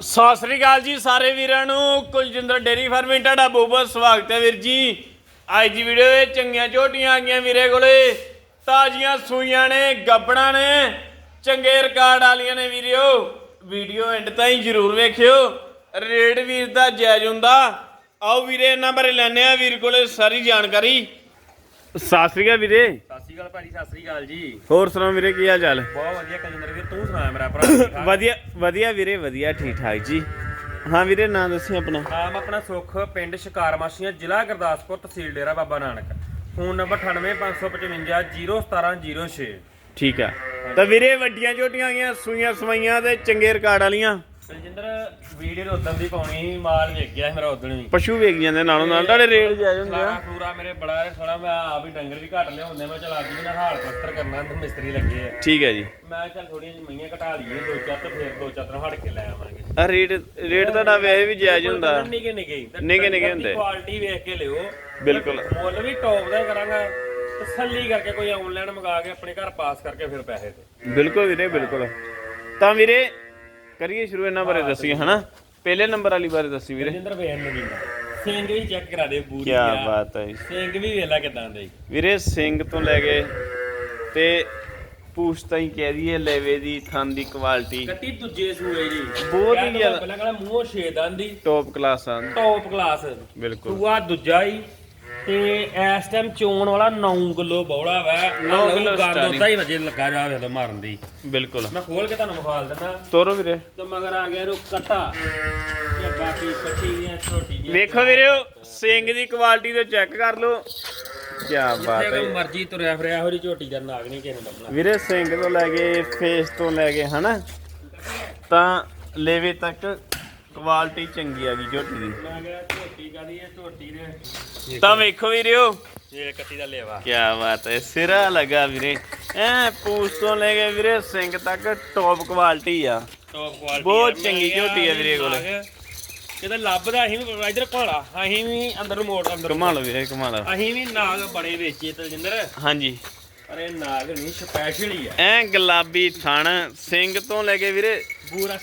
ਸਤਿ ਸ੍ਰੀ ਅਕਾਲ ਜੀ ਸਾਰੇ ਵੀਰਾਂ ਨੂੰ। ਕੁਲਜਿੰਦਰ ਡੇਰੀ ਫਾਰਮਿੰਗ, ਤੁਹਾਡਾ ਬਹੁਤ ਬਹੁਤ ਸਵਾਗਤ ਹੈ ਵੀਰ ਜੀ। ਅੱਜ ਦੀ ਵੀਡੀਓ ਵਿੱਚ ਚੰਗੀਆਂ ਝੋਟੀਆਂ ਆ ਗਈਆਂ ਵੀਰੇ ਕੋਲੇ। ਤਾਜ਼ੀਆਂ ਸੂਈਆਂ ਨੇ ਗੱਬੜਾਂ ਨੇ, ਚੰਗੇ ਰਿਕਾਰਡ ਵਾਲੀਆਂ ਨੇ ਵੀਰਿਓ। ਵੀਡੀਓ ਐਂਡ ਤਾਈਂ ਜਰੂਰ ਵੇਖਿਓ। ਰੇਟ ਵੀਰ ਦਾ ਜਾਇਜ਼ ਹੁੰਦਾ। ਆਓ ਵੀਰੇ, ਇਹਨਾਂ ਬਾਰੇ ਲੈਣੇ ਆ ਵੀਰ ਕੋਲੇ ਸਾਰੀ ਜਾਣਕਾਰੀ। ਸਤਿ ਸ੍ਰੀ ਅਕਾਲ ਵੀਰੇ। ਸਤਿ ਸ਼੍ਰੀ ਅਕਾਲ ਭਾਜੀ ਸਤਿ ਸ਼੍ਰੀ ਅਕਾਲ ਜੀ। ਹੋਰ ਸੁਣਾਓ ਵੀਰੇ ਕੀ ਹਾਲ ਚਾਲ? ਬਹੁਤ ਵਧੀਆ ਕਲਿੰਦਰ ਵੀਰ ਤੂੰ ਸੁਣਾ ਮੇਰਾ ਭਰਾ? ਵਧੀਆ ਵਧੀਆ ਵੀਰੇ ਵਧੀਆ ਠੀਕ ਠਾਕ ਜੀ। ਹਾਂ ਵੀਰੇ ਨਾਂ ਦੱਸੀ ਆਪਣਾ। ਨਾਮ ਆਪਣਾ ਸੁਖ ਪਿੰਡ ਸ਼ਿਕਾਰ ਮਾਸ਼ੀਆਂ ਜ਼ਿਲ੍ਹਾ ਗੁਰਦਾਸਪੁਰ ਤਹਿਸੀਲ ਡੇਰਾ ਬਾਬਾ ਨਾਨਕ। ਫੋਨ ਨੰਬਰ 9855501706 ਠੀਕ ਆ। ਤਾਂ ਵੀਰੇ ਵੱਡੀਆਂ ਝੋਟੀਆਂ ਆਈਆਂ ਸੂਈਆਂ ਸਵਾਈਆਂ ਤੇ ਚੰਗੇ ਰਿਕਾਰਡ ਵਾਲੀਆਂ। ਕਲਿੰਦਰ ਵੀਡੀਓ ਉਦੋਂ ਦੀ ਪਾਉਣੀ ਸੀ ਮਾਲ ਵੇਖ ਗਿਆ ਸੀ ਮੇਰਾ ਉਦੋਂ ਵੀ। ਪਸ਼ੂ ਵੇਖ ਜਾਂਦੇ ਨਾਲੋਂ ਨਾਲ ਤੁਹਾਡੇ ਰੇਟ ਜਾਇਜ਼ ਹੁੰਦੇ ਆ। ਪੂਰਾ ਮੇਰੇ ਬੜਾ ਥੋੜਾ ਮੈਂ ਆਪ ਹੀ ਡੰਗਰ ਵੀ ਘੱਟ ਲਿਆਉਂਦੇ ਮੈਂ ਚਲਾ ਜੀ ਨਾ ਹਾਲ ਪਲਸਤਰ ਕਰਨਾ ਤੇ ਮਿਸਤਰੀ ਲੱਗੇ ਆ। ਠੀਕ ਹੈ ਜੀ। ਮੈਂ ਚੱਲ ਥੋੜੀਆਂ ਜਿਹੀਆਂ ਮਈਆਂ ਘਟਾ ਲਈਏ ਦੋ ਚਾਰ ਤੇ ਫਿਰ ਦੋ ਚਾਰ ਹਟ ਕੇ ਲੈ ਆਵਾਂਗੇ। ਆ ਰੇਟ ਰੇਟ ਤੁਹਾਡਾ ਵੈਸੇ ਵੀ ਜਾਇਜ਼ ਹੁੰਦਾ। ਨਿੱਕੇ ਨਿੱਕੇ ਨਿੱਕੇ ਨਿੱਕੇ ਹੁੰਦੇ। ਕੁਆਲਿਟੀ ਵੇਖ ਕੇ ਲਿਓ। ਬਿਲਕੁਲ। ਮੁੱਲ ਵੀ ਟੌਪ ਦਾ ਕਰਾਂਗਾ ਤਸੱਲੀ ਕਰਕੇ ਕੋਈ ਆਨਲਾਈਨ ਮੰਗਾ ਕੇ ਆਪਣੇ ਘਰ ਪਾਸ ਕਰਕੇ ਫਿਰ ਪੈਸੇ ਦੇ। ਬਿਲਕੁਲ ਵੀਰੇ ਬਿਲਕੁਲ। ਤਾਂ ਵੀਰੇ ਕਰੀਏ ਸ਼ੁਰੂ ਇਹਨਾਂ ਬਾਰੇ ਦੱਸੀਏ ਹਨਾ? ਪਹਿਲੇ ਨੰਬਰ ਵਾਲੀ ਬਾਰੇ ਦੱਸੀ ਵੀਰੇ। ਜਿੰਦਰ ਵੇਨ ਨੂੰ ਸਿੰਘ ਵੀ ਚੈੱਕ ਕਰਾ ਦੇ ਪੂਰੀ ਕੀ ਬਾਤ ਹੈ ਜੀ। ਸਿੰਘ ਵੀ ਵੇਲਾ ਕਿਦਾਂ ਦੇ ਵੀਰੇ ਸਿੰਘ ਤੋਂ ਲੈ ਕੇ ਤੇ ਪੂਛ ਤਾਈਂ ਕਹਿ ਦਈਏ ਲੈਵੇ ਦੀ ਥਣ ਦੀ ਕੁਆਲਿਟੀ ਕੱਟੀ ਦੂਜੇ ਸੂਏ ਜੀ। ਬਹੁਤ ਹੀ ਜ਼ਿਆਦਾ- ਪਹਿਲਾਂ ਕਹਿੰਦਾ ਮੂੰਹੋਂ ਛੇਦਾਂ ਦੀ ਟੌਪ ਕਲਾਸ ਆ। ਟੌਪ ਕਲਾਸ ਬਿਲਕੁਲ। ਸੂਆ ਦੂਜਾ ਹੀ ਤੇ ਇਸ ਟਾਈਮ ਚੋਣ ਵਾਲਾ 9 ਕਿਲੋ ਬੌਲਾ ਵਾ। ਨੌ ਕਿੱਲੋ ਗੰਦ starting। ਉਦਾਂ ਹੀ ਵਜੇ ਲੱਗਾ ਜਾ ਵੇਲੇ ਮਾਰਨ ਦੀ। ਬਿਲਕੁਲ। ਮੈਂ ਖੋਲ ਕੇ ਤੁਹਾਨੂੰ ਵਿਖਾਲ ਦਿੰਦਾ। ਤੋਰੋ ਵੀਰੇ। ਤੇ ਮਗਰ ਆ ਗਿਆ ਰੋ ਕਟਾ। ਇਹ ਬਾਕੀ ਕੱਟੀ ਦੀਆਂ ਛੋਟੀ ਦੀਆਂ ਵੇਖੋ ਵੀਰੇ ਸਿੰਘ ਦੀ ਕੁਆਲਿਟੀ ਤੇ ਚੈੱਕ ਕਰ ਲਓ। ਕੀ ਬਾਤ ਜਿੱਥੇ ਹੈ। ਕੋਈ ਮਰਜ਼ੀ ਤੁਰਿਆ ਫਿਰਿਆ ਹੋਰੀ ਝੋਟੀ ਦਾ ਨਾਗ ਨਹੀਂ ਕਿਸੇ ਨੂੰ ਲੱਭਣਾ। ਵੀਰੇ ਸਿੰਘ ਤੋਂ ਲੈ ਕੇ ਫੇਸ ਤੋਂ ਲੈ ਕੇ ਹਨਾ ਤਾਂ ਲੇਵੇ ਤੱਕ ਕੁਆਲਿਟੀ ਚੰਗੀ ਆ ਗਈ ਝੋਟੀ ਦੀ। ਮੈਂ ਕਿਹਾ ਝੋਟੀ ਕਾਦੀ ਹੈ ਝੋਟੀ ਦੇ ਤਾਂ ਵੇਖੋ ਵੀਰਿਓ। ਇਹ ਕੱਟੀ ਦਾ ਲੇਵਾ। ਕੀ ਬਾਤ ਹੈ ਸਿਰਾ ਲਗਾ ਵੀਰੇ। ਐ ਪੂਛ ਤੋਂ ਲੈ ਕੇ ਵੀਰੇ ਸਿੰਘ ਤੱਕ ਟੌਪ ਕੁਆਲਿਟੀ ਆ। ਟੌਪ ਕੁਆਲਿਟੀ ਬਹੁਤ ਚੰਗੀ ਝੋਟੀ ਹੈ ਵੀਰੇ ਕੋਲ। ਕਿਤੇ ਲੱਭਦਾ ਅਸੀਂ ਵੀ ਇਧਰ ਭਾਲਾ ਅਸੀਂ ਵੀ ਅੰਦਰ ਨੂੰ ਮੋੜ ਅੰਦਰ ਲਓ ਵੀਰੇ ਲਓ। ਅਸੀਂ ਵੀ ਨਾਗ ਬੜੇ ਵੇਚੇ ਤਲਜਿੰਦਰ ਹਾਂਜੀ। ਪਰ ਇਹ ਨਾਗ ਨਹੀਂ ਸਪੈਸ਼ਲ ਹੀ ਆ। ਐ ਗੁਲਾਬੀ ਥਣ ਸਿੰਘ ਤੋਂ ਲੈ ਕੇ ਵੀਰੇ।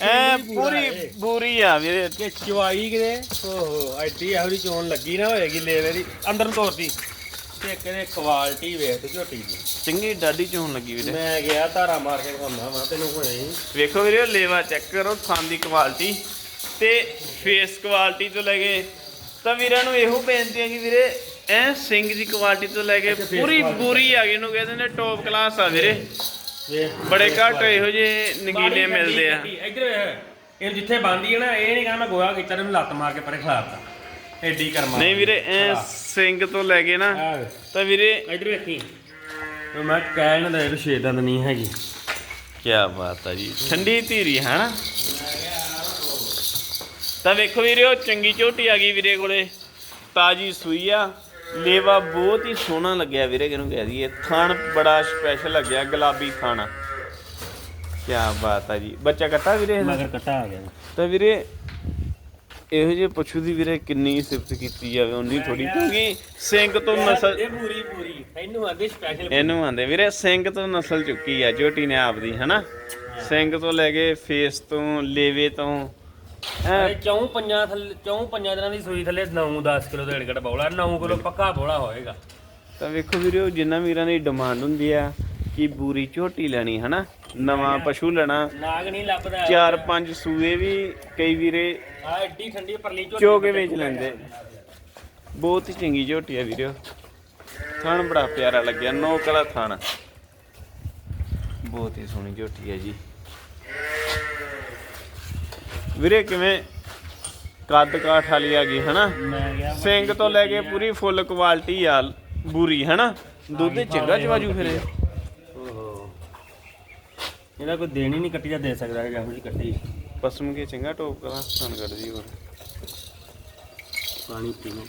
ਐ ਪੂਰੀ ਬੂਰੀ ਆ ਵੀਰੇ। ਕਿ ਚਵਾਈ ਕਿਤੇ? ਓਹੋ ਐਡੀ ਇਹੋ ਜਿਹੀ ਚੋਣ ਲੱਗੀ ਨਾ ਹੋਏਗੀ ਲੇਵੇ ਦੀ। ਅੰਦਰ ਨੂੰ ਤੋਰਦੀ ਤੇ ਕਿਤੇ ਕੁਆਲਿਟੀ ਵੇਖ ਤੇ ਝੋਟੀ ਦੀ। ਚੰਗੀ ਡਾਡੀ ਚ ਹੋਣ ਲੱਗੀ ਵੀਰੇ। ਮੈਂ ਗਿਆ ਧਾਰਾ ਮਾਰ ਕੇ ਖਾਂਦਾ ਵਾ ਤੈਨੂੰ ਹੁਣੇ ਵੇਖੋ ਵੀਰੇ ਲੇਵਾ ਚੈੱਕ ਕਰੋ ਥਣ ਦੀ ਕੁਆਲਿਟੀ ਤੇ ਫੇਸ ਕੁਆਲਿਟੀ ਤੋਂ ਲੈ ਕੇ ਤਾਂ ਵੀਰਾਂ ਨੂੰ ਇਹੋ ਬੇਨਤੀ ਹੈ ਕਿ ਵੀਰੇ ਐ ਸਿੰਘ ਦੀ ਕੁਆਲਿਟੀ ਤੋਂ ਲੈ ਕੇ ਪੂਰੀ ਬੂਰੀ ਆ ਗਈ ਇਹਨੂੰ ਕਹਿੰਦੇ ਨੇ ਟੌਪ ਕਲਾਸ ਆ ਵੀਰੇ। ਬੜੇ ਘੱਟ ਇਹੋ ਜਿਹੇ ਨਗੀਲੇ ਮਿਲਦੇ ਆ। ਇੱਧਰ ਇਹ ਜਿੱਥੇ ਬੰਦੀ ਹੈ ਨਾ ਇਹ ਨਹੀਂ ਕਹਿੰਦਾ ਗੋਆ ਕੀਤਾ ਇਹਨੂੰ ਲੱਤ ਮਾਰ ਕੇ ਪਰੇ ਖਿਲਾਰਤਾ। ਐਡੀ ਕਰਮਾ ਨਹੀਂ ਵੀਰੇ ਐ ਸਿੰਘ ਤੋਂ ਲੈ ਕੇ ਨਾ ਤਾਂ ਵੀਰੇ ਇੱਧਰ ਵੇਖੀ ਮੈਂ ਕਹਿ ਨਾ ਦੇ ਛੇ ਦੰਦ ਨਹੀਂ ਹੈਗੀ। ਕੀ ਬਾਤ ਆ ਜੀ ਠੰਡੀ ਧੀਰੀ ਹੈ ਨਾ। ਤਾਂ ਵੇਖੋ ਵੀਰੇ ਉਹ ਚੰਗੀ ਝੋਟੀ ਆ ਗਈ ਵੀਰੇ ਕੋਲੇ ਤਾਜੀ ਸੂਈ ਆ। ਲੇਵਾ ਬਹੁਤ ਹੀ ਸੋਹਣਾ ਲੱਗਿਆ ਵੀਰੇ ਕਿਹਨੂੰ ਕਹਿ ਦਈਏ। ਥਣ ਬੜਾ ਸਪੈਸ਼ਲ ਲੱਗਿਆ ਗੁਲਾਬੀ ਥਣ। ਕੀ ਬਾਤ ਆ ਜੀ। ਬੱਚਾ ਕੱਟਾ ਵੀਰੇ ਇਹਦਾ? ਮਗਰ ਕੱਟਾ ਆ ਗਿਆ ਤਾਂ ਵੀਰੇ ਇਹੋ ਜਿਹੇ ਪਸ਼ੂ ਦੀ ਵੀਰੇ ਕਿੰਨੀ ਸਿਫਤ ਕੀਤੀ ਜਾਵੇ ਉਨੀ ਥੋੜੀ ਕਿਉਂਕਿ ਸਿੰਘ ਤੋਂ ਨਸਲ ਇਹ ਪੂਰੀ ਪੂਰੀ। ਇਹਨੂੰ ਅੱਗੇ ਸਪੈਸ਼ਲ ਇਹਨੂੰ ਆਂਦੇ ਵੀਰੇ ਸਿੰਘ ਤੋਂ ਨਸਲ ਚੁੱਕੀ ਆ ਝੋਟੀ ਨੇ ਆਪਦੀ ਹਨਾ? ਸਿੰਘ ਤੋਂ ਲੈ ਕੇ ਫੇਸ ਤੋਂ ਲੇਵੇ ਤੋਂ ਇਹ ਚੌਂ ਪੰਜਾਂ ਥੱਲੇ ਚੌਂ ਪੰਜਾਂ ਦਿਨਾਂ ਦੀ ਸੂਈ ਥੱਲੇ 9 10 ਕਿਲੋ ਦਾ ਏੜਕਟ ਬੋਲਾ 9 ਕਿਲੋ ਪੱਕਾ ਬੋਲਾ ਹੋਏਗਾ। ਤਾਂ ਵੇਖੋ ਵੀਰੇ ਜਿੰਨਾ ਵੀਰਾਂ ਦੀ ਡਿਮਾਂਡ ਹੁੰਦੀ ਆ ਕਿ ਬੂਰੀ ਝੋਟੀ ਲੈਣੀ ਹਨਾ? ਨਵਾਂ ਪਸ਼ੂ ਲੈਣਾ। ਨਾਗ ਨਹੀਂ ਲੱਭਦਾ। ਚਾਰ ਪੰਜ ਸੂਏ ਵੀ ਕਈ ਵੀਰੇ ਆ ਐਡੀ ਠੰਡੀ ਪਰਲੀ ਝੋਟੀ ਚੋ ਕੇ ਵੇਚ ਲੈਂਦੇ। ਬਹੁਤ ਹੀ ਚੰਗੀ ਝੋਟੀ ਆ ਵੀਰੇ। ਥਣ ਬੜਾ ਪਿਆਰਾ ਲੱਗਿਆ ਨੌ ਕਲਾ ਥਣ। ਬਹੁਤ ਹੀ ਸੋਹਣੀ ਝੋਟੀ ਹੈ ਜੀ। ਵੀਰੇ ਕਿਵੇਂ? ਕੱਦ ਕਾਠ ਵਾਲੀ ਆ ਗਈ ਹਨਾ? ਸਿੰਘ ਤੋਂ ਲੈ ਕੇ ਪੂਰੀ ਫੁੱਲ ਕੁਆਲਿਟੀ ਆ ਬੂਰੀ ਹਨਾ? ਦੁੱਧ ਚੰਗਾ ਚਵਾਜੂ ਫਿਰ ਇਹਦਾ ਕੋਈ ਦੇਣੀ ਨਹੀਂ ਕੱਟੀ ਦਾ ਦੇ ਸਕਦਾ ਇਹੋ ਜਿਹੀ ਕੱਟੀ। ਪਸਮ ਕੇ ਚੰਗਾ ਟੋਪ ਕਰਾ ਥਣ ਕੱਢ ਜੀ ਹੋਰ। ਪਾਣੀ ਪੀਣਾ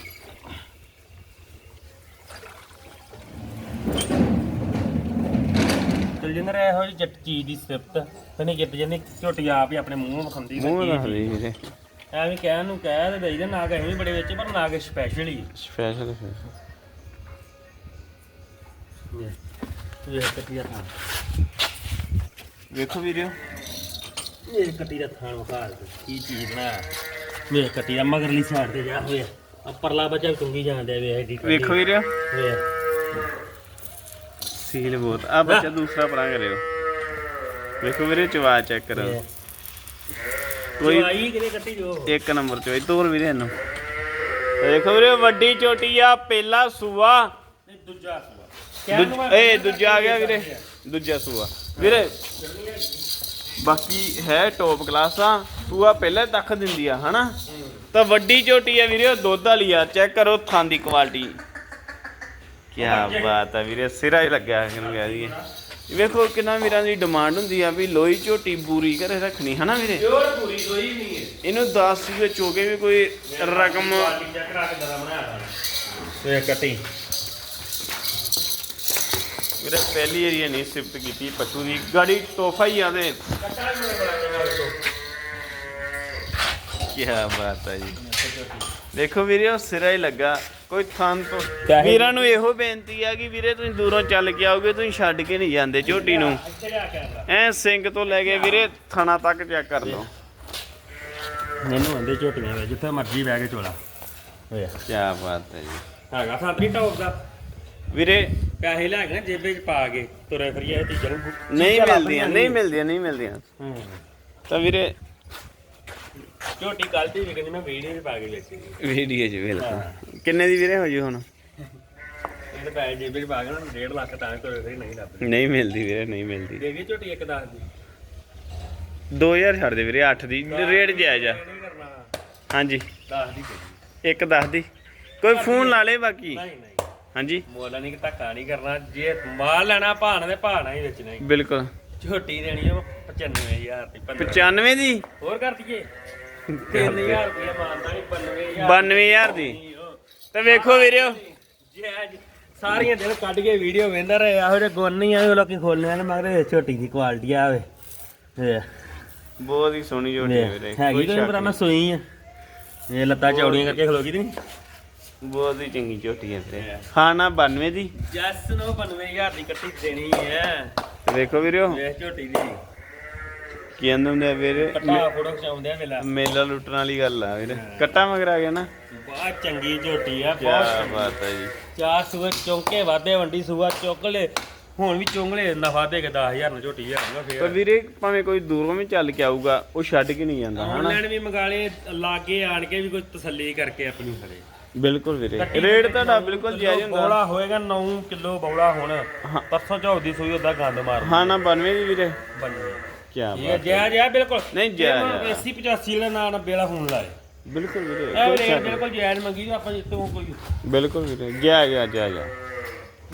ਚਲ ਜਿੰਦਰ ਇਹੋ ਜਿਹੀ ਜੱਟ ਚੀਜ਼ ਦੀ ਸਿਫਤ ਨਹੀਂ ਜਿੱਤ ਜਾਂਦੀ ਝੋਟੀ ਆਪ ਹੀ ਆਪਣੇ ਮੂੰਹੋਂ ਵਿਖਾਉਂਦੀ ਤੇ ਮੂੰਹ ਕੀ ਨਾ ਵੀਰੇ ਐਵੇਂ ਕਹਿਣ ਨੂੰ ਕਹਿ ਤੇ ਦਈਦਾ ਨਾਗ ਅਸੀਂ ਵੀ ਬੜੇ ਵਿੱਚ ਪਰ ਨਾਗ ਸਪੈਸ਼ਲ ਹੀ। ਸਪੈਸ਼ਲ ਫਿਰ ਵੇਖ ਵੇਖੋ ਵੀਰਿਓ। ਇਹ ਕੱਟੀ ਦਾ ਥਾਣ ਵਿਖਾ ਦੇ ਕੀ ਚੀਜ਼ ਬਣਾ। ਵੇ ਕੱਟੀ ਦਾ ਮਗਰਲੀ ਸਾਈਡ ਤੇ ਜਾ ਹੋਇਆ। ਆ ਪਰਲਾ ਬੱਚਾ ਵੀ ਜਾਂਦੇ ਵੇ ਐਡੀ ਕੱਟੀ। ਵੇਖੋ ਵੀਰੇ ਵੇ ਸੀਲ ਬਹੁਤ। ਆ ਬੱਚਾ ਦੂਸਰਾ ਪਰਾਂ ਕਰਿਓ ਵੇਖੋ ਵੀਰੇ ਚਵਾ ਚੈੱਕ ਕਰੋ। ਕੋਈ ਚਵਾਈ ਕਿਤੇ ਕੱਟੀ ਜੋ? ਇੱਕ ਨੰਬਰ ਚੋਈ ਤੋਰ ਵੀਰੇ ਇਹਨੂੰ। ਵੇਖੋ ਵੀਰੇ ਵੱਡੀ ਚੋਟੀ ਆ ਪਹਿਲਾ ਸੂਆ। ਤੇ ਦੂਜਾ ਸੂਆ। ਇਹ ਦੂਜਾ ਆ ਗਿਆ ਵੀਰੇ। ਦੂਜਾ ਸੂਆ। ਵੀਰੇ ਬਾਕੀ ਹੈ ਟੌਪ ਕਲਾਸ ਆ। ਸੂਆ ਪਹਿਲੇ ਤੱਕ ਦਿੰਦੀ ਆ ਹਨਾ? ਤਾਂ ਵੱਡੀ ਝੋਟੀ ਆ ਵੀਰੇ ਦੁੱਧ ਵਾਲੀ ਆ। ਚੈੱਕ ਕਰੋ ਥਾਂ ਦੀ ਕੁਆਲਿਟੀ ਕੀ ਬਾਤ ਆ ਵੀਰੇ ਸਿਰਾ ਹੀ ਲੱਗਿਆ ਇਹਨੂੰ ਕਹਿ ਦਈਏ। ਵੇਖੋ ਕਿੰਨਾ ਵੀਰਾਂ ਦੀ ਡਿਮਾਂਡ ਹੁੰਦੀ ਆ ਵੀ ਲੋਈ ਝੋਟੀ ਪੂਰੀ ਘਰੇ ਰੱਖਣੀ ਹਨਾ ਵੀਰੇ? ਪਿਓਰ ਪੂਰੀ ਕੋਈ ਨਹੀਂ ਹੈ। ਇਹਨੂੰ 10 ਸੂਏ ਚੋਕੇ ਵੀ ਕੋਈ ਰਕਮ ਕੁਆਲਿਟੀ ਚੈੱਕ ਕਰਾ ਕੇ ਦਰਾ ਬਣਾਇਆ ਵੇ ਕੱਟੀ। ਵੀਰੇ ਪਹਿਲੀ ਏਰੀਆ ਨਹੀਂ ਸਿਫਤ ਕੀਤੀ ਪਸ਼ੂ ਦੀ। ਗਾੜੀ ਤੋਹਫਾ ਹੀ ਆ ਤੇ। ਕੱਟਾ ਵੀ ਬੜਾ ਚੰਗਾ ਵੇਖੋ ਕੀ ਬਾਤ ਹੈ ਜੀ। ਦੇਖੋ ਵੀਰੇ ਉਹ ਸਿਰਾ ਹੀ ਲੱਗਾ। ਕੋਈ ਥਾਂ ਤੋਂ। ਚਾਹੇ- ਵੀਰਾਂ ਨੂੰ ਇਹੋ ਬੇਨਤੀ ਆ ਕਿ ਵੀਰੇ ਤੁਸੀਂ ਦੂਰੋਂ ਚੱਲ ਕੇ ਆਓਗੇ ਤੁਸੀਂ ਛੱਡ ਕੇ ਨਹੀਂ ਜਾਂਦੇ ਝੋਟੀ ਨੂੰ। ਐ ਸਿੰਘ ਤੋਂ ਲੈ ਕੇ ਵੀਰੇ ਥਾਣਾ ਤੱਕ ਚੈੱਕ ਕਰ ਲਓ। ਮੈਨੂੰ ਆਂਦੇ ਝੋਟੀਆਂ ਵੇ ਜਿੱਥੇ ਮਰਜ਼ੀ ਬਹਿ ਕੇ ਚੋਲਾ ਹੋਇਆ ਕੀ ਬਾਤ ਹੈ ਜੀ। ਹੈਗਾ ਸਾਡੀ ਟੌਪ ਦਾ। ਵੀਰੇ ਪੈਸੇ ਲੈ ਕੇ ਨਾ ਜੇਬੇ 'ਚ ਪਾ ਕੇ ਤੁਰੇ ਫਿਰੀਏ ਚੀਜ਼ਾਂ ਨੂੰ ਨਹੀਂ ਮਿਲਦੀਆਂ ਨਹੀਂ ਮਿਲਦੀਆਂ ਨਹੀਂ ਮਿਲਦੀਆਂ। ਹੂੰ। ਤਾਂ ਵੀਰੇ ਝੋਟੀ ਗਲਤੀ ਵੀ ਕਹਿੰਦੀ ਮੈਂ ਵੀਡੀਓ ਵੀ ਪਾ ਕੇ ਵੇਚੀ। ਵੀਡੀਓ 'ਚ ਬਿਲਕੁਲ ਕਿੰਨੇ ਦੀ ਵੀਰੇ ਹੋ ਜੂ ਹੁਣ? ਇਹਦੇ ਪੈਸੇ ਜੇਬੇ 'ਚ ਪਾ ਕੇ ਨਾ 1.5 ਲੱਖ ਤਾਂ ਤੁਰੇ ਫਿਰੀ ਨਹੀਂ ਲੱਭਦੀ ਨਹੀਂ ਮਿਲਦੀ ਵੀਰੇ ਨਹੀਂ ਮਿਲਦੀ। ਦੇ ਗਈ ਝੋਟੀ ਇੱਕ ਦੱਸ ਦੀ। 2000 ਛੱਡ ਦੇ ਵੀਰੇ 8 ਦੀ। ਰੇਟ ਜਾਇਜ਼ ਆ ਨਹੀਂ ਕਰਨਾ। ਹਾਂਜੀ। ਦੱਸ ਦੀ ਕੋਈ ਇੱਕ ਦੱਸ ਦੀ। ਕੋਈ ਫੋਨ ਲਾ ਲੇ ਬਾਕੀ। ਨਹੀਂ ਨਹੀਂ। ਹਾਂਜੀ। ਮੁੱਲ ਨਹੀਂ ਧੱਕਾ ਨਹੀਂ ਕਰਨਾ। ਜੇ ਮਾਲ ਲੈਣਾ ਭਾਣ ਦੇ ਭਾਣਾ ਹੀ ਵੇਚਣਾ ਹੀ ਬਿਲਕੁਲ। ਝੋਟੀ ਦੇਣੀ ਆ 95000 ਦੀ 95 ਦੀ? ਹੋਰ ਕਰ ਦਈਏ। 3000 ਰੁਪਏ ਮਾਨਦਾ ਨਹੀਂ 92000 92000 ਦੀ। ਤੇ ਵੇਖੋ ਵੀਰਿਓ ਜੇ ਸਾਰੀਆਂ ਦਿਨ ਕੱਢ ਕੇ ਵੀਡੀਓ ਵੇਂਦਾ ਰਹੇ ਇਹੋ ਜਿਹੇ ਗੁਣ ਨਹੀਂ ਆਏ ਲੋਕੀ ਖੋਲਣੇ ਨੇ ਮਗਰ ਛੋਟੀ ਦੀ ਕੁਆਲਿਟੀ ਆਵੇ। ਬਹੁਤ ਹੀ ਸੋਹਣੀ ਜੋੜੀ ਹੈ ਵੀਰੇ ਹੈਗੀ ਤਾਂ ਪਤਾ ਮੈਂ ਸੋਈ ਆ। ਇਹ ਲੱਤਾਂ ਚੌੜੀਆਂ ਕਰਕੇ ਖਲੋਗੀ ਤੇ। ਨਹੀਂ। ਬਹੁਤ ਹੀ ਚੰਗੀ ਝੋਟੀ ਹੈ ਵੀਰੇ। ਨਾ 92 ਦੀ? ਜੱਸ ਨੂੰ 95000 ਦੀ ਕੱਟੀ ਦੇਣੀ ਹੈ ਤੇ ਵੇਖੋ ਵੀਰਿਓ ਵੇਖ ਝੋਟੀ ਦੀ। ਕੀ ਕਹਿੰਦੇ ਹੁੰਦੇ ਆ ਵੀਰੇ? ਕੱਟਾ ਫੋਟੋ ਖਿਚਾਉਂਦੇ ਆ ਵੇਲਾ ਮੇਲਾ ਲੁੱਟਣ ਵਾਲੀ ਗੱਲ ਆ ਵੀਰੇ। ਕੱਟਾ ਮਗਰ ਆ ਗਿਆ ਨਾ? ਬਹੁਤ ਚੰਗੀ ਝੋਟੀ ਆ ਕੀ ਬਾਤ ਹੈ ਜੀ। ਚਾਰ ਸੂਏ ਚੌਂਕੇ ਵਾਦੇ ਵੰਡੀ ਸੂਆ ਚੁੱਕ ਲੈ ਹੁਣ ਵੀ ਚੁੰਗਲੇ ਨਫਾ ਦੇ ਕੇ 10000 ਨੂੰ ਝੋਟੀ ਜਾਊਗਾ ਪਰ ਫੇਰ। ਵੀਰੇ ਭਾਵੇਂ ਕੋਈ ਦੂਰੋਂ ਵੀ ਚੱਲ ਕੇ ਆਊਗਾ ਉਹ ਛੱਡ ਕੇ ਨਹੀਂ ਜਾਂਦਾ ਹਨਾ? ਆਨਲਾਈਨ ਵੀ ਮੰਗਾ ਲਏ ਲਾਗੇ ਆਣ ਕੇ ਵੀ ਕੋਈ ਤਸੱਲੀ ਕਰਕੇ ਆਪਣੀ ਖੜੇ ਬਿਲਕੁਲ ਵੀਰੇ ਰੇਟ ਤੁਹਾਡਾ ਬਿਲਕੁਲ ਜਾਇਜ਼ ਹੁੰਦਾ। ਬੌਲਾ ਹੋਏਗਾ 9 ਕਿਲੋ ਬੌਲਾ ਹੁਣ। ਪਰਸੋਂ ਚੌਥ ਦੀ ਸੂਈ ਉਹਦਾ ਗੰਦ ਮਾਰ ਹਾਂ ਨਾ 92 ਦੀ ਵੀਰੇ। ਬੰਨੇ ਕੀ ਇਹ ਬਾਤ ਜੈ ਜੈ ਬਿਲਕੁਲ। ਨਹੀਂ, ਜਾਇਜ਼ ਆ। 80 85 ਵਾਲਾ ਨਾਂ ਬੇਲਾ ਫੋਨ ਲਾਏ। ਬਿਲਕੁਲ ਵੀਰੇ ਇਹ ਰੇਟ ਬਿਲਕੁਲ ਜਾਇਜ਼ ਮੰਗੀ ਤਾਂ ਆਪਾਂ ਜਿੱਤੋਂ ਕੋਈ। ਬਿਲਕੁਲ ਵੀਰੇ ਗਿਆ ਗਿਆ ਜਾ ਜਾ।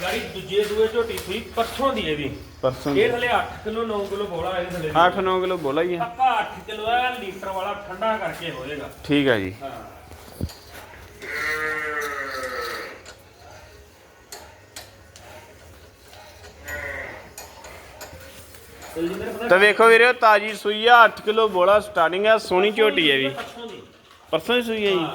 ਯਾਰੀ ਦੂਜੇ ਦੂਏ ਝੋਟੀ ਸੂਈ ਪਰਸੋਂ ਦੀ ਇਹਦੀ ਪਰਸੋਂ ਇਹ ਥਲੇ 8 ਕਿਲੋ 9 ਕਿਲੋ ਬੌਲਾ ਇਹਦੇ ਥਲੇ 8-9 ਕਿਲੋ ਬੋਲਾ ਹੀ ਆ। ਪੱਕਾ 8 ਕਿਲੋ ਆ ਲੀਟਰ ਵਾਲਾ ਠੰਡਾ ਕਰਕੇ ਹੋਏਗਾ। ਠੀਕ ਆ ਜੀ। ਹਾਂ। ਤਾਂ ਵੇਖੋ ਵੀਰੇ ਤਾਜੀ ਸੂਈ ਆ 8 ਕਿਲੋ ਬੋਲਾ ਸਟਾਰਟਿੰਗ ਆ ਸੋਹਣੀ ਝੋਟੀ ਹੈ ਵੀ। ਪਰਸੋਂ ਹੀ ਸੂਈ ਹੈ ਜੀ।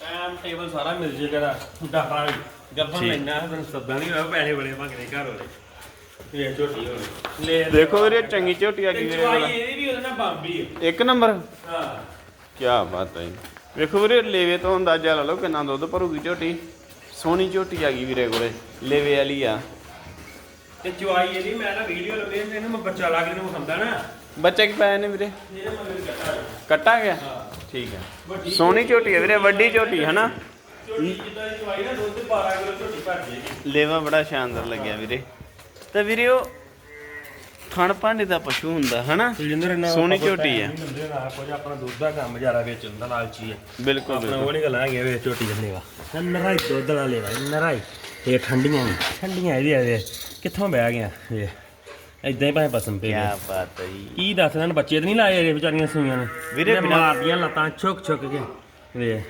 ਟਾਈਮ ਟੇਬਲ ਸਾਰਾ ਮਿਲ ਜੇਗਾ ਦਾ ਡਾਟਾ ਵੀ ਗੱਪਾਂ ਠੀਕ। ਲੈਣਾ ਤੈਨੂੰ ਸੱਦਾ ਨਹੀਂ ਹੋਇਆ ਪੈਸੇ ਬੜੇ ਮੰਗਦੇ ਘਰ ਵਾਲੇ। ਇਹ ਝੋਟੀ ਹੋਣੀ ਲੈ ਦੇਖੋ ਵੀਰੇ ਚੰਗੀ ਝੋਟੀ ਆ ਗਈ ਵੀਰੇ ਕੋਲ ਇਹਦੀ ਵੀ ਉਹਦੇ ਨਾਲ ਬੰਬੀ ਹੈ ਇੱਕ ਨੰਬਰ? ਹਾਂ। ਕੀ ਬਾਤ ਹੈ ਜੀ। ਵੇਖੋ ਵੀਰੇ ਲੇਵੇ ਤੋਂ ਅੰਦਾਜ਼ਾ ਲਾ ਲਓ ਕਿੰਨਾ ਦੁੱਧ ਭਰੂਗੀ ਝੋਟੀ। ਸੋਹਣੀ ਝੋਟੀ ਆ ਗਈ ਵੀਰੇ ਕੋਲੇ ਲੇਵੇ ਵਾਲੀ ਆ। ਤੇ ਚਵਾਈ ਇਹਦੀ ਮੈਂ ਨਾ ਵੀਡੀਓ ਲਵੇ ਇਹਨੂੰ ਮੈਂ ਬੱਚਾ ਲਾ ਕੇ ਨੂੰ ਖਾਂਦਾ ਨਾ। ਬੱਚੇ ਕੀ ਪਏ ਨੇ ਵੀਰੇ? ਇਹਦੇ ਮਗਰ ਕੱਟਾ। ਕੱਟਾ ਗਿਆ? ਹਾਂ। ਠੀਕ ਹੈ। ਸੋਹਣੀ ਝੋਟੀ ਹੈ ਵੀਰੇ ਵੱਡੀ ਝੋਟੀ ਹੈ ਨਾ? ਝੋਟੀ ਜਿੱਦਾਂ ਦੀ ਚਵਾਈ ਨਾ ਦੁੱਧ 12 ਕਿਲੋ ਝੋਟੀ ਭਰ ਜੇਗੀ ਲੇਵਾ ਬੜਾ ਸ਼ਾਨਦਾਰ ਲੱਗਿਆ ਵੀਰੇ। ਤੇ ਵੀਰੇ ਉਹ ਥਣ ਭਾਂਡੇ ਦਾ ਪਸ਼ੂ ਹੁੰਦਾ ਹਨਾ? ਸੋਹਣੀ ਝੋਟੀ। ਕੁਝ ਆਪਣਾ ਦੁੱਧ ਦਾ ਕੰਮ ਜ਼ਿਆਦਾ ਵੇਚਣ ਦਾ ਲਾਲਚੀ ਹੈ। ਬਿਲਕੁਲ ਆਪਣਾ ਉਹ ਨਹੀਂ ਗੱਲਾਂ ਹੈਗੀਆਂ ਵੇ ਝੋਟੀ ਜੰਨੇਗਾ ਨਰਾਈ ਦੁੱਧ ਵਾਲਾ ਲੈਵਾ ਨਰਾਈ। ਇਹ ਠੰਡੀਆਂ ਠੰਡੀਆਂ ਇਹਦੀ ਆ ਵੇ ਕਿੱਥੋਂ ਬਹਿ ਗਿਆ ਇਹ। ਇਦਾਂ ਹੀ ਭਾਵੇਂ ਪਸੰਦ ਪਏ ਕੀ। ਬਾਤ ਹੈ ਜੀ। ਕੀ ਦੱਸ ਇਹਨਾਂ ਬੱਚੇ ਤਾਂ ਨਹੀਂ ਲਾਏ ਇਹ ਵਿਚਾਰੀਆਂ ਸੂਈਆਂ ਨੇ। ਵੀਰੇ ਬਿਨਾਂ- ਮਾਰਦੀਆਂ ਲੱਤਾਂ ਛੁੱਕ ਛੁੱਕ ਕੇ। ਵੇ।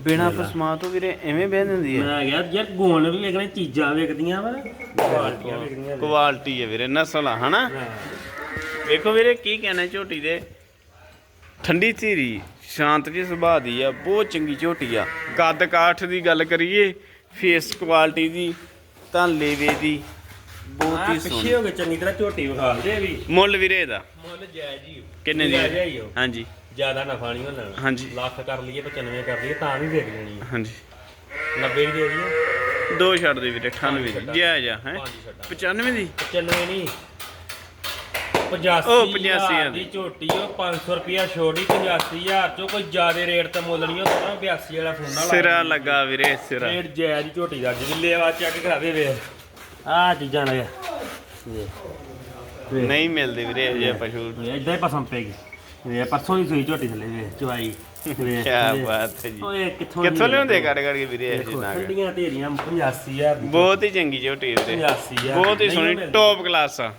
ਬਿਨਾ ਪਸਮਾ ਤੋਂ ਵੀਰੇ ਐਵੇਂ ਬਹਿ ਦਿੰਦੀ ਹੈ। ਮੈਂ ਯਾਰ ਯਾਰ ਗੁਣ ਵੀ ਵੇਖਣੇ ਚੀਜ਼ਾਂ ਵੇਖਦੀਆਂ ਵਾ। ਕੁਆਲਟੀਆਂ ਵੇਖਦੀਆਂ ਕੁਆਲਿਟੀ ਹੈ ਵੀਰੇ ਨਸਲ ਆ ਹਨਾ? ਵੇਖੋ ਵੀਰੇ ਕੀ ਕਹਿਣਾ ਝੋਟੀ ਦੇ। ਠੰਡੀ ਧੀਰੀ ਸ਼ਾਂਤ ਜਿਹੀ ਸੁਭਾਅ ਦੀ ਆ ਬਹੁਤ ਚੰਗੀ ਝੋਟੀ ਆ। ਕੱਦ ਕਾਠ ਦੀ ਗੱਲ ਕਰੀਏ ਫੇਸ ਕੁਆਲਿਟੀ ਦੀ ਤਾਂ ਲੇਵੇ ਦੀ ਬਹੁਤ ਹੀ ਪਿੱਛੇ ਸੋਹਣੀ। ਹੋ ਗਏ ਚੰਗੀ ਤਰ੍ਹਾਂ ਝੋਟੀ ਵਿਖਾ ਦੇ ਵੀ। ਮੁੱਲ ਵੀਰੇ ਇਹਦਾ। ਮੁੱਲ ਜਾਇਜ਼ ਹੀ ਕਿੰਨੇ ਦੀ ਜਾਇਜ਼ ਹੈ? ਹੀ ਹੋ ਹਾਂਜੀ। ਜ਼ਿਆਦਾ ਨਫਾ ਨਹੀਂ ਹੋਣਾ ਹਾਂਜੀ। ਲੱਖ ਕਰ ਲਈਏ 95 ਕਰ ਲਈਏ ਤਾਂ ਵੀ ਵੇਚ ਲੈਣੀ ਹੈ। ਹਾਂਜੀ। 90 ਦੀ ਦੇ ਦਈਏ। ਦੋ ਛੱਡ ਦੇ ਵੀਰੇ 98 ਦੀ। ਜੈ ਜਾ ਹੈ? ਪੰਜ ਛੱਡਾਂ। 95 ਦੀ? 95 ਨਹੀਂ। 85 ਉਹ 85 ਦੀ ਝੋਟੀ ਉਹ 500 ਰੁਪਿਆ ਛੋੜੀ 85000 ਚੋਂ ਕੋਈ ਜ਼ਿਆਦੇ ਰੇਟ ਤੇ ਮੁੱਲ ਨਹੀਂ ਹੁੰਦਾ 82 ਵਾਲਾ ਫੋਨ ਨਾਲ ਸਿਰਾ ਲੱਗਾ ਵੀਰੇ ਸਿਰਾ। ਰੇਟ ਜਾਇਜ਼ ਹੀ ਝੋਟੀ ਦਾ। ਜਿੱਲੇ ਆ ਚੈੱਕ ਕਰਾ ਦੇ ਵੇ ਆ ਚੀਜ਼ਾਂ ਨੇ। ਨਹੀਂ ਮਿਲਦੇ ਵੀਰੇ ਇਹ ਜਿਹੇ ਪਸ਼ੂ। ਇਦਾਂ ਹੀ ਪਸੰਦ ਪੈਗੀ ਵੇ ਪਰਸੋਂ ਹੀ ਸੂਈ ਝੋਟੀ ਥੱਲੇ ਵੇ ਚਵਾਈ ਵੇ ਕੀ ਬਾਤ ਹੈ ਜੀ। ਓਏ ਕਿੱਥੋਂ ਕਿੱਥੋਂ ਲਿਆਉਂਦੇ? ਕੱਢ ਕੱਢ ਕੇ ਵੀਰੇ ਇਹ ਦੇਖੋ, ਨਾਗ? ਠੰਡੀਆਂ ਢੇਰੀਆਂ 85000 ਦੀ। ਬਹੁਤ ਹੀ ਚੰਗੀ ਝੋਟੀ ਵੀਰੇ। 85000 ਬਹੁਤ ਹੀ ਸੋਹਣੀ। ਟੌਪ ਕਲਾਸ ਆ।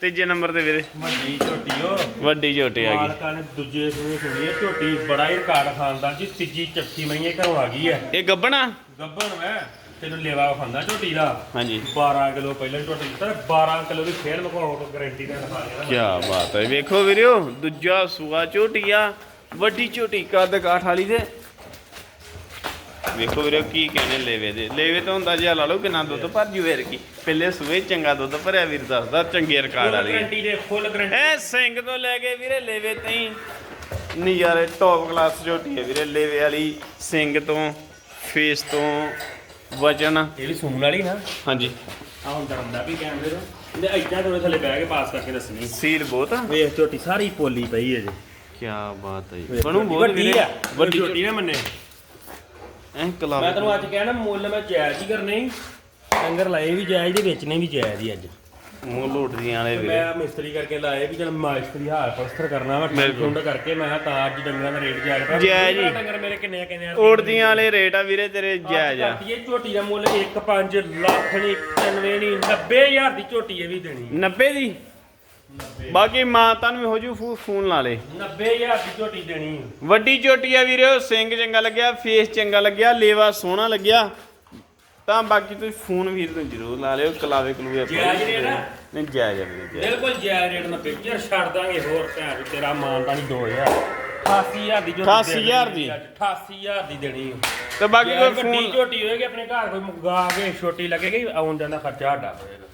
ਤੀਜੇ ਨੰਬਰ ਤੇ ਵੀਰੇ। ਵੱਡੀ ਝੋਟੀ ਉਹ ਵੱਡੀ ਝੋਟੀ ਆ ਗਈ। ਮਾਲਕਾਂ ਨੇ ਦੂਜੇ ਸੂਏ ਸੁਣੀ ਹੈ ਝੋਟੀ ਬੜਾ ਹੀ ਰਿਕਾਰਡ ਖਾਨਦਾਨ ਜੀ ਤੀਜੀ ਚੱਕੀ ਮਈਏ ਘਰੋਂ ਆ ਗਈ ਹੈ ਇਹ ਗੱਬਣਾ? ਗੱਬਣ ਮੈਂ। ਤੈਨੂੰ ਲੇਵਾ ਖਾਂਦਾ ਝੋਟੀ ਦਾ। ਹਾਂਜੀ। 12 ਕਿਲੋ ਪਹਿਲਾਂ ਝੋਟੀ ਦਿੱਤਾ 12 ਕਿਲੋ ਦੀ ਫੇਰ ਮਖਾਉ ਗਾਰੰਟੀ ਦਾ ਲਿਖਾ ਲਿਆ ਕੀ ਬਾਤ ਹੈ। ਵੇਖੋ ਵੀਰਿਓ ਦੂਜਾ ਸੂਆ ਝੋਟੀ ਆ ਵੱਡੀ ਝੋਟੀ ਕੱਦ ਕਾਠ ਵਾਲੀ ਦੇ। ਵੇਖੋ ਵੀਰੇ ਕੀ ਕਹਿੰਦੇ ਲੇਵੇ ਦੇ। ਲੇਵੇ ਤਾਂ ਹੁੰਦਾ ਜਿਹਾ ਲਾ ਲਓ ਕਿੰਨਾ ਦੁੱਧ ਭਰ ਜੂ ਵੀਰ ਕੀ। ਪਹਿਲੇ ਸੂਏ ਚੰਗਾ ਦੁੱਧ ਭਰਿਆ ਵੀਰ ਦੱਸਦਾ ਚੰਗੇ ਰਿਕਾਰਡ ਵਾਲੀ। ਗਾਰੰਟੀ ਦੇ ਫੁੱਲ ਗਾਰੰਟੀ ਇਹ ਸਿੰਘ ਤੋਂ ਲੈ ਕੇ ਵੀਰੇ ਲੇਵੇ ਤਾਈਂ ਨਜ਼ਾਰੇ ਟੌਪ ਕਲਾਸ ਝੋਟੀ ਹੈ ਵੀਰੇ। ਲੇਵੇ ਵਾਲੀ ਸਿੰਘ ਤੋਂ ਫੇਸ ਤੋਂ ਵਜਨ। ਇਹ ਵੀ ਸੂਣ ਵਾਲੀ ਨਾ। ਹਾਂਜੀ। ਆ ਹੁਣ ਡਰਦਾ ਵੀ ਕੈਮਰੇ ਤੋਂ। ਇਹਦੇ ਐਦਾਂ ਥੋੜੇ ਥੱਲੇ ਬਹਿ ਕੇ ਪਾਸ ਕਰਕੇ ਦੱਸਣੀ। ਸੀਲ ਬਹੁਤ ਆ। ਵੇਖ ਝੋਟੀ ਸਾਰੀ ਪੋਲੀ ਪਈ ਹੈ ਜੀ। ਕੀ ਬਾਤ ਹੈ ਜੀ। ਬਣੂ ਬਹੁਤ ਵੱਡੀ ਵੀਰੇ। ਆ। ਵੱਡੀ ਝੋਟੀ। ਨਾ ਮੰਨੇ। ਐ ਮੈਂ ਕਲਾਵੇ ਤੈਨੂੰ ਅੱਜ ਕਹਿਣਾ ਮੁੱਲ ਮੈਂ ਜਾਇਜ਼ ਹੀ ਕਰਨੇ। ਡੰਗਰ ਲਾਏ ਵੀ ਜਾਇਜ਼ ਤੇ ਵੇਚਣੇ ਵੀ ਜਾਇਜ਼ ਹੀ ਅੱਜ। ਮੂੰਹ ਲੋਟਦੀਆਂ ਵਾਲੇ ਵੀਰੇ ਮੈਂ ਮਿਸਤਰੀ ਕਰਕੇ ਲਾਏ ਵੀ ਚਲ ਮਾਸਟਰੀ ਹਾਲ ਪਲਸਤਰ ਕਰਨਾ ਵਾ ਬਿਲਕੁਲ। ਠੰਡ ਕਰਕੇ ਮੈਂ ਕਿਹਾ ਤਾਂ ਅੱਜ ਡੰਗਰਾਂ ਦਾ ਰੇਟ ਜਾਇਜ਼ ਪਿਆ। ਜਾਇਜ਼ ਹੀ। ਡੰਗਰ ਮੇਰੇ ਕਿੰਨੇ ਆ, ਕਿੰਨੇ ਆ? ਉੜਦੀਆਂ ਵਾਲੇ ਰੇਟ ਆ ਵੀਰੇ ਤੇਰੇ ਜਾਇਜ਼ ਆ ਇਹ ਝੋਟੀ ਦਾ ਮੁੱਲ 1.5 ਲੱਖ ਨਹੀਂ 95 ਨਹੀਂ 90000 ਦੀ ਝੋਟੀ ਇਹ ਵੀ ਦੇਣੀ 90 ਦੀ ਬਾਕੀ ਮਾਤਾ ਨੂੰ ਹੋ ਜੂ ਫੂ- ਫੋਨ ਲਾ ਲੇ 90000 ਦੀ ਝੋਟੀ ਦੇਣੀ ਵੱਡੀ ਝੋਟੀ ਆ ਵੀਰੇ ਉਹ ਸਿੰਘ ਚੰਗਾ ਲੱਗਿਆ ਫੇਸ ਚੰਗਾ ਲੱਗਿਆ ਲੇਵਾ ਸੋਹਣਾ ਲੱਗਿਆ ਤਾਂ ਬਾਕੀ ਤੁਸੀਂ ਫੋਨ ਵੀਰ ਨੂੰ ਜ਼ਰੂਰ ਲਾ ਲਿਓ ਕਲਾਵੇ ਕਲੂਵੇ ਆਪਾਂ ਜਾਇਜ਼ ਰੇਟ ਆ? ਨਹੀਂ ਜਾਇਜ਼ ਜਾਇਜ਼ ਬਿਲਕੁਲ ਜਾਇਜ਼ ਰੇਟ 90 ਯਾਰ ਛੱਡ ਦਾਂਗੇ ਹੋਰ ਭੈਣ ਚੋ ਤੇਰਾ ਮਾਨ ਤਾਂ ਨਹੀਂ 2000 88000 ਦੀ ਝੋਟੀ 88,000 ਦੀ। 88000 ਦੀ ਦੇਣੀ ਤੇ ਬਾਕੀ ਜੇ ਕੋਈ ਵੱਡੀ ਫੋਨ ਝੋਟੀ ਹੋਏਗੀ ਆਪਣੇ ਘਰ ਕੋਈ ਮੁਗਾ ਕੇ ਛੋਟੀ ਲੱਗੇਗੀ ਆਉਣ ਜਾਣ ਦਾ ਖਰਚਾ ਸਾਡਾ ਹੋਏਗਾ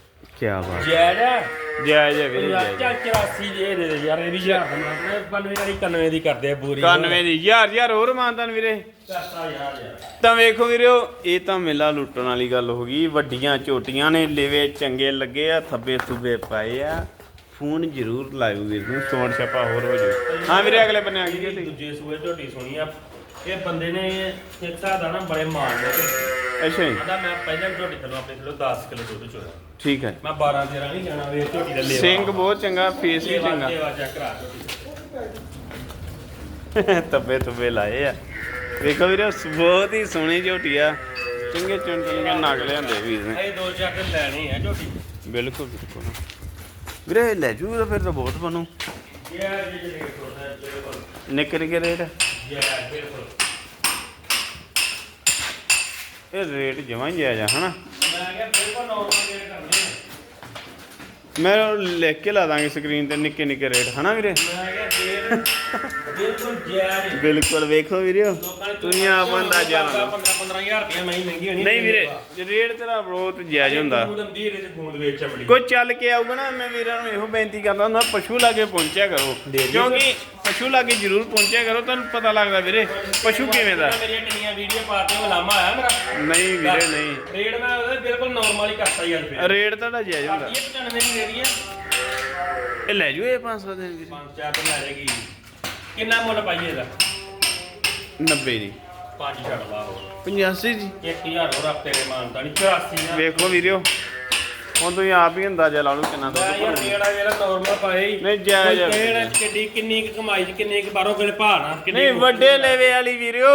ਕੀ ਬਾਤ ਜਾਇਜ਼ ਆ ਜਾਇਜ਼ ਆ ਵੀਰੇ ਯਾਰ ਚੱਲ 84 ਦੀ ਇਹ ਦੇ ਦੇ ਯਾਰ ਇਹ ਵੀ ਮੈਂ 92 ਵਾਲੀ 91 ਦੀ ਕਰਦੇ ਆ ਬੂਰੀ। 91 ਦੀ। ਯਾਰ ਯਾਰ ਹੋਰ ਮਾਨਤਨ ਵੀਰੇ। ਕਰਤਾ ਯਾਰ ਯਾਰ ਤਾਂ ਵੇਖੋ ਵੀਰਿਓ ਇਹ ਤਾਂ ਮੇਲਾ ਲੁੱਟਣ ਵਾਲੀ ਗੱਲ ਹੋ ਗਈ। ਵੱਡੀਆਂ ਝੋਟੀਆਂ ਨੇ ਲੇਵੇ ਚੰਗੇ ਲੱਗੇ ਆ ਥੱਬੇ ਥੁੱਬੇ ਪਾਏ ਆ। ਫੋਨ ਜ਼ਰੂਰ ਲਾਇਓ ਵੀਰ ਨੂੰ ਸੋਣ ਛਪਾ ਹੋਰ ਹੋ ਜਾਓ। ਹਾਂ ਵੀਰੇ ਅਗਲੇ ਬੰਨੇ ਆ ਗਈ ਦੂਜੇ ਸੂਏ ਝੋਟੀ ਸੁਣੀ ਆ ਇਹ ਬੰਦੇ ਨੇ ਹਿਸਾਬ ਦਾ ਨਾ ਬੜੇ ਮਾਰ ਤੇ ਅੱਛਾ ਜੀ। ਮੈਂ ਪਹਿਲਾਂ ਝੋਟੀ ਥੱਲੋਂ ਆਪਣੇ ਥੱਲੋਂ 10 ਕਿਲੋ ਦੁੱਧ ਚੋਇਆ। ਠੀਕ ਹੈ। ਮੈਂ 12 13 ਨਹੀਂ ਜਾਣਾ ਵੇ ਝੋਟੀ ਦਾ ਲੇਵਾ। ਸਿੰਘ ਬਹੁਤ ਚੰਗਾ ਫੇਸ ਵੀ ਚੰਗਾ। ਲੇਵਾ ਚੈੱਕ ਕਰਾ ਝੋਟੀ ਤੱਬੇ ਤੁੱਬੇ ਲਾਏ ਆ। ਵੇਖੋ ਵੀਰੇ ਬਹੁਤ ਹੀ ਸੋਹਣੀ ਝੋਟੀ ਆ। ਚੰਗੇ ਚੰਗੇ ਨਗ ਲਿਆਂਦੇ ਵੀਰ ਨੇ। ਇਹ ਦੋ ਚੱਕ ਲੈਣੇ ਆ ਝੋਟੀ। ਬਿਲਕੁਲ ਬਿਲਕੁਲ। ਵੀਰੇ ਲੈ ਜੂ ਫਿਰ ਤਾਂ ਬਹੁਤ ਬਣੂ। ਨਿੱਕੇ ਨਿੱਕੇ ਰੇਟ? ਬਿਲਕੁਲ। ਇਹ ਰੇਟ ਜਮਾਂ ਹੀ ਜਾਇਜ਼ ਆ ਹਨਾ? ਮੈਂ ਕਿਹਾ ਬਿਲਕੁਲ ਨੌਰਮਲ ਰੇਟ ਕਰਨੇ ਆ। ਮੈਂ ਲਿਖ ਕੇ ਲਾ ਦਾਂਗੇ ਸਕਰੀਨ ਤੇ ਨਿੱਕੇ ਨਿੱਕੇ ਰੇਟ ਹਨਾ ਵੀਰੇ? ਮੈਂ ਕਿਹਾ ਫੇਰ ਬਿਲਕੁਲ ਜਾਇਜ਼ ਬਿਲਕੁਲ ਵੇਖੋ ਵੀਰੇ। ਲੋਕਾਂ ਨੇ ਤੁਸੀਂ ਆਪ ਅੰਦਾਜ਼ਾ ਲਾ ਲਓ 15 15000 ਰੁਪਏ ਮੈਂ ਹੀ ਮਹਿੰਗੀ ਹੋਣੀ ਨਹੀਂ ਵੀਰੇ ਰੇਟ ਤੇਰਾ ਬਹੁਤ ਜਾਇਜ਼ ਹੁੰਦਾ। ਕੋਈ ਚੱਲ ਕੇ ਆਊਗਾ ਨਾ ਮੈਂ ਵੀਰਾਂ ਨੂੰ ਇਹੋ ਬੇਨਤੀ ਕਰਦਾ ਹੁੰਦਾ ਪਸ਼ੂ ਲਾਗੇ ਪਹੁੰਚਿਆ ਕਰੋ। ਕਿਉਂਕਿ ਪਸ਼ੂ ਲਾਗੇ ਜ਼ਰੂਰ ਪਹੁੰਚਿਆ ਕਰੋ ਤੁਹਾਨੂੰ ਪਤਾ ਲੱਗਦਾ ਵੀਰੇ ਪਸ਼ੂ ਕਿਵੇਂ ਦਾ। ਮੇਰੀਆਂ ਕਿੰਨੀਆਂ ਵੀਡੀਓ ਪਾਤੇ ਉਹ ਲਾਮਾ ਆਇਆ ਮੇਰਾ। ਨਹੀਂ ਵੀਰੇ ਨਹੀਂ। ਰੇਟ ਮੈਂ ਬਿਲਕੁਲ ਨਾਰਮਲ ਹੀ ਕਰਤਾ ਯਾਰ ਰੇਟ ਤੁਹਾਡਾ ਜਾਇਜ਼ ਹੁੰਦਾ। ਇਹ 95 ਦੀ ਦੇ ਰਹੀ ਆ ਇਹ ਲੈ ਜੂ ਇਹ 500 ਦੇ ਵੀਰੇ ਪੰਜ ਚਾਰ ਤੇ ਲੈ ਜਾਏਗੀ ਕਿੰਨਾ ਮੁੱਲ ਪਾਈਏ ਇਹਦਾ? 90 ਦੀ। ਪੰਜ ਛੱਡ ਲਾ ਹੋਰ 85 ਦੀ। 1000 ਹੋਰ ਆਪ ਤੇਰੇ ਮਾਨਤਾ ਨਹੀਂ 84 ਆ। ਵੇਖੋ ਵੀਰਿਓ ਹੁਣ ਤੁਸੀਂ ਆਪ ਹੀ ਅੰਦਾਜ਼ਾ ਲਾ ਲਓ ਕਿੰਨਾ ਯਾਰ ਭਰੂਗੀ। ਜਿਹੜਾ ਜਿਹੜਾ ਨਾਰਮਲ ਪਾਏ। ਹੀ। ਨਹੀਂ, ਜਾਇਜ਼ ਆ ਕੋਈ ਵੀਰੇ। ਕਹਿਣ ਕਿੰਨੀ ਕੁ ਕਮਾਈ ਚ ਕਿੰਨੇ ਕੁ ਬਾਹਰੋਂ ਕਿਹੜੇ ਕਿੰਨੀ ਨਹੀਂ ਵੱਡੇ ਲੈਵੇ ਵਾਲੀ ਵੀਰਿਓ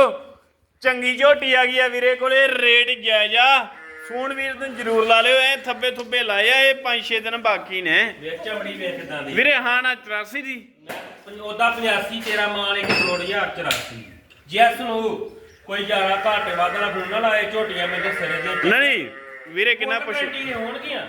ਚੰਗੀ ਝੋਟੀ ਆ ਗਈ ਆ ਵੀਰੇ ਕੋਲੇ ਰੇਟ ਜਾਇਜ਼ ਆ। ਫੋਨ ਵੀਰ ਨੂੰ ਜ਼ਰੂਰ ਲਾ ਲਿਓ। ਇਹ ਥੱਬੇ ਥੁੱਬੇ ਲਾਏ ਆ ਇਹ 5-6 ਦਿਨ ਬਾਕੀ ਨੇ। ਵੇਖ ਚਮੜੀ ਵੇਖ ਕਿਦਾਂ ਦੀ। ਵੀਰੇ ਹਾਂ ਨਾ 84 ਦੀ। ਉਹਦਾ 85 ਤੇਰਾ ਮਾਨ ਇੱਕ ਕਰੋੜ ਹਜ਼ਾਰ 84 ਜੈਸ ਨੂੰ ਕੋਈ ਜ਼ਿਆਦਾ ਘਾਟੇ ਵਾਧਣਾ ਫੋਨ ਨਾ ਲਾਏ ਝੋਟੀਆਂ ਮੇਰੇ ਸਿਰੇ ਦੇ ਨਹੀਂ ਵੀਰੇ ਕਿੰਨਾ ਦੇ ਹੋਣਗੀਆਂ।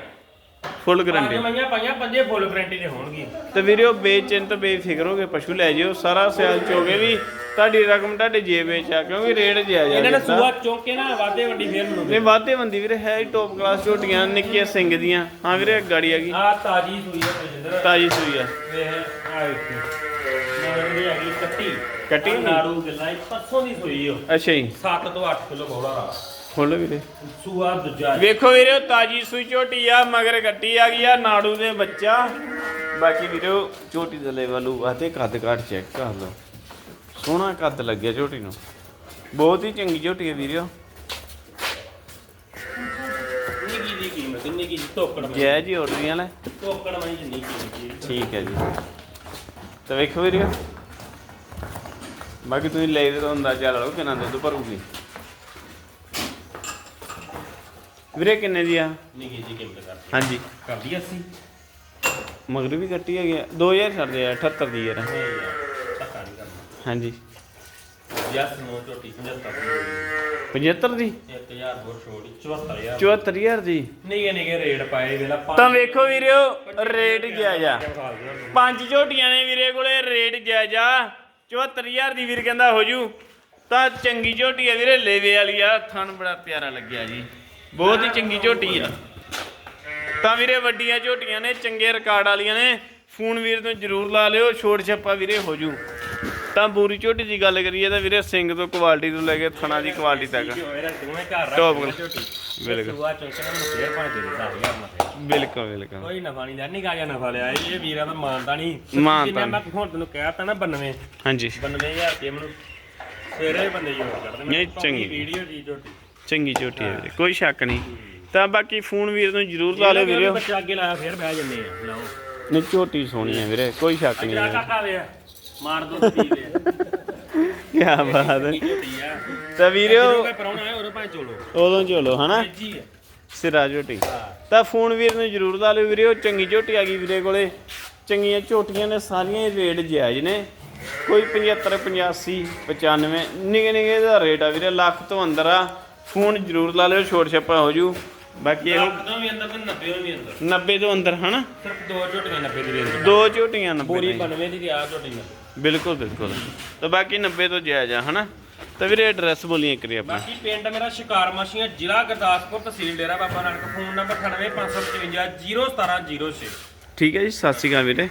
ਫੁੱਲ ਗਰੰਟੀ ਮਈਆਂ ਪਾਈਆਂ ਪੰਜੇ ਫੁੱਲ ਗਰੰਟੀ ਦੇ ਹੋਣਗੀਆਂ। ਤੇ ਵੀਰਿਓ ਬੇਚਿੰਤ ਬੇਫਿਕਰ ਹੋ ਕੇ ਪਸ਼ੂ ਲੈ ਜਿਓ। ਸਾਰਾ ਸਿਆਲ ਚੋਗੇ ਵੀ ਤੁਹਾਡੀ ਰਕਮ ਤੁਹਾਡੇ ਜੇਬ ਵਿੱਚ ਆ ਕਿਉਂਕਿ ਰੇਟ ਜਿਆ ਜਾ ਇਹਨਾਂ ਨੇ ਸੂਆ ਚੁੱਕ ਨਾ ਵਾਦੇ ਵੱਡੀ ਫੇਰ ਨੇ ਮੈਨੂੰ ਵਾਧੇ ਬੰਦੀ ਵੀਰੇ ਹੈ ਟੌਪ ਕਲਾਸ ਝੋਟੀਆਂ ਨਿੱਕੀਆਂ ਸਿੰਘ ਦੀਆਂ। ਹਾਂ ਵੀਰੇ ਗਾੜੀ ਆ ਗਈ ਆ ਤਾਜੀ ਸੂਈ ਹੈ ਪ੍ਰਜਿੰਦਰ ਤਾਜੀ ਸੂਈ ਆ। ਵੇਖ ਆ ਹੈਗੀ ਕੱਟੀ। ਕੱਟੀ? ਨਾੜੂ ਗੱਲਾਂ ਪਰਸੋਂ ਦੀ ਸੂਈ ਹੋ ਅੱਛਾ ਜੀ। 7 ਤੋਂ 8 ਕਿਲੋ ਬੋਲਾ ਖੋਲੋ ਵੀਰੇ। ਸੂਆ ਦੂਜਾ ਵੇਖੋ ਵੀਰੇ ਤਾਜੀ ਸੂਈ ਝੋਟੀ ਆ ਮਗਰ ਕੱਟੀ ਆ ਗਈ ਆ ਨਾੜੂ ਦੇ ਬੱਚਾ। ਬਾਕੀ ਵੀਰੇ ਝੋਟੀ ਦੇ ਲੈਵਲ ਆਤੇ ਕੱਦ ਕਾਠ ਚੈੱਕ ਕਰ ਲਓ। ਸੋਹਣਾ ਕੱਦ ਲੱਗਿਆ ਝੋਟੀ ਨੂੰ। ਬਹੁਤ ਹੀ ਚੰਗੀ ਝੋਟੀ ਹੈ ਵੀਰੇ ਨਿੱਕੀ ਦੀ ਕੀਮਤ ਨਿੱਕੀ ਟੋਕੜ ਜੈ ਜੀ ਆਰਡਰੀਆਂ ਲੈ ਟੋਕੜ ਮੈਂ ਜਿੰਨੀ ਕੀਮਤ ਠੀਕ ਹੈ ਜੀ। ਤਾਂ ਵੇਖੋ ਵੀਰੇ। ਬਾਕੀ ਤੁਸੀਂ ਲੈ ਦੇ ਤਾਂ ਅੰਦਾਜ਼ਾ ਲਾ ਲਓ ਕਿੰਨਾ ਦੁੱਧ ਭਰੂਗੀ। ਵੀਰੇ ਕਿੰਨੇ ਦੀ ਆ? ਨਿੱਕੀ ਦੀ ਕੀਮਤ ਕਰ ਹਾਂਜੀ। ਕਰਦੀ ਅਸੀਂ? ਮਗਰ ਵੀ ਕੱਟੀ ਹੈਗੀ ਆ। 2000 ਛੱਡਦੇ ਆ 78 ਦੀ ਯਾਰ। ਨਹੀਂ ਯਾਰ ਧੱਕਾ ਨਹੀਂ ਕਰਨਾ। ਹਾਂਜੀ। ਜਸ ਨੂੰ ਝੋਟੀ 75 75 ਦੀ? 1000 ਹੋਰ ਛੋੜੀ 74000 74000 ਦੀ? ਨਿੱਕੇ ਨਿੱਕੇ ਰੇਟ ਪਾਏ ਵੇਲਾ ਤਾਂ ਵੇਖੋ ਵੀਰਿਓ ਰੇਟ ਜਾਇਜ਼ਾ। ਪੰਜ ਝੋਟੀਆਂ ਨੇ ਵੀਰੇ ਕੋਲੇ ਰੇਟ ਜਾਇਜ਼ਾ। 74000 ਦੀ ਵੀਰ ਕਹਿੰਦਾ ਹੋ ਜੂ। ਤਾਂ ਚੰਗੀ ਝੋਟੀ ਆ ਵੀਰੇ ਲੇਵੇ ਵਾਲੀ ਆ। ਥਣ ਬੜਾ ਪਿਆਰਾ ਲੱਗਿਆ ਜੀ। ਬਹੁਤ ਹੀ ਚੰਗੀ ਝੋਟੀ ਆ। ਤਾਂ ਵੀਰੇ ਵੱਡੀਆਂ ਝੋਟੀਆਂ ਨੇ ਚੰਗੇ ਰਿਕਾਰਡ ਵਾਲੀਆਂ ਨੇ। ਫੋਨ ਵੀਰ ਨੂੰ ਜਰੂਰ ਲਾ ਲਿਓ ਛੋਟ ਛੱਪਾ ਵੀਰੇ ਹੋ ਜੂ। ਤਾਂ ਬੂਰੀ ਝੋਟੀ ਦੀ ਗੱਲ ਕਰੀਏ ਤਾਂ ਵੀਰੇ ਸਿੰਘ ਤੋਂ ਕੁਆਲਿਟੀ ਤੋਂ ਲੈ ਕੇ ਥਣਾ ਦੀ ਕੁਆਲਿਟੀ ਤੱਕ। ਝੋਟੀ। ਬਿਲਕੁਲ। ਸੂਆ ਚੌਂਕੇ ਨੂੰ ਫੇਰ ਪੰਜ ਦੇ 10000 ਮਥੇ। ਬਿਲਕੁਲ ਕੋਈ ਨਫਾ ਨਹੀਂ ਲੈਣੀ ਗਾ ਜਾਂ ਨਫਾ ਲਿਆ ਇਹ ਵੀਰਾਂ ਦਾ ਮਾਨਤਾ ਨਹੀਂ। ਮਾਨਤਾ। ਮੈਂ ਹੁਣ ਤੈਨੂੰ ਕਹਿਤਾ ਨਾ 92 ਹਾਂਜੀ। 92000 ਰੁਪਏ ਮੈਨੂੰ ਸਵੇਰੇ ਬੰਦੇ ਜੋੜ ਕਰਦੇ ਨਹੀਂ, ਚੰਗੀ। ਵੀਡੀਓ ਦੀ ਝੋਟੀ। ਚੰਗੀ ਝੋਟੀ ਹੈ ਵੀਰੇ ਕੋਈ ਸ਼ੱਕ ਨਹੀਂ। ਤਾਂ ਬਾਕੀ ਫੋਨ ਵੀਰ ਨੂੰ ਜਰੂਰ ਲਾ ਲਿਓ ਵੀਰੇ ਬੱਚਾ ਅੱਗੇ ਲਾਇਆ ਫੇਰ ਬਹਿ ਜੰਨੇ ਆ ਲਓ। ਨਹੀਂ ਝੋਟੀ ਸੋਹਣੀ ਹੈ ਵੀਰੇ ਕੋਈ ਸ਼ੱਕ ਨਹੀਂ ਆ ਹੈ। ਕਾਕਾ ਵੇ ਮਾਰ ਦੋ ਵੇ। ਕੀ ਬਾਤ ਹੈ। ਤਾਂ ਕੋਈ ਪਰੌਣਾ ਆਏ ਉਹਦੇ ਭਾਵੇਂ ਚੋਲੋ। ਉਦੋਂ ਚਲੋ ਹਨਾ? ਜੀ ਹੈ ਸਿਰਾ ਝੋਟੀ। ਹਾਂ। ਤਾਂ ਫੋਨ ਵੀਰ ਨੂੰ ਜਰੂਰ ਲਾ ਲਿਓ ਵੀਰੇ ਉਹ ਚੰਗੀ ਝੋਟੀ ਆ ਗਈ ਵੀਰੇ ਕੋਲੇ। ਚੰਗੀਆਂ ਝੋਟੀਆਂ ਨੇ ਸਾਰੀਆਂ ਹੀ ਰੇਟ ਜਾਇਜ਼ ਨੇ। ਕੋਈ 75 85 95 ਨਿਗੇ ਨਿਗੇ ਦਾ ਰੇਟ ਆ ਵੀਰੇ ਲੱਖ ਤੋਂ ਅੰਦਰ ਆ। ਫੋਨ ਜਰੂਰ ਲਾ ਲਿਓ ਛੋਟ ਛੱਪਾ ਹੋ ਜੂ। ਬਾਕੀ ਇਹੋ ਤੋਂ ਵੀ ਅੰਦਰ ਤੇ 90 ਤੋਂ ਵੀ ਅੰਦਰ। 90 ਤੋਂ ਅੰਦਰ ਹਨਾ? ਸਿਰਫ ਦੋ ਝੋਟੀਆਂ 90 ਦੀ ਰੇਂਜ ਦੋ ਝੋਟੀਆਂ 90 ਪੂਰੀ ਦੀਆਂ। 92 ਦੀ ਤੇ ਆ ਝੋਟੀ 90 ਬਿਲਕੁਲ ਬਿਲਕੁਲ। ਤਾਂ ਬਾਕੀ 90 ਤੋਂ ਜਾਇਜ਼ ਆ ਹਨਾ? ਤਾਂ ਵੀਰੇ ਐਡਰੈਸ ਬੋਲੀਏ ਕਰੀ ਆਪਾਂ ਬਾਕੀ ਪਿੰਡ ਮੇਰਾ ਸ਼ਿਕਾਰ ਮਾਸ਼ੀਆਂ ਜ਼ਿਲ੍ਹਾ ਗੁਰਦਾਸਪੁਰ ਤਹਿਸੀਲ ਡੇਰਾ ਬਾਬਾ ਨਾਨਕ। ਫੋਨ ਨੰਬਰ 9855 01706 ਠੀਕ ਹੈ ਜੀ ਸਤਿ ਸ਼੍ਰੀ ਅਕਾਲ ਵੀਰੇ।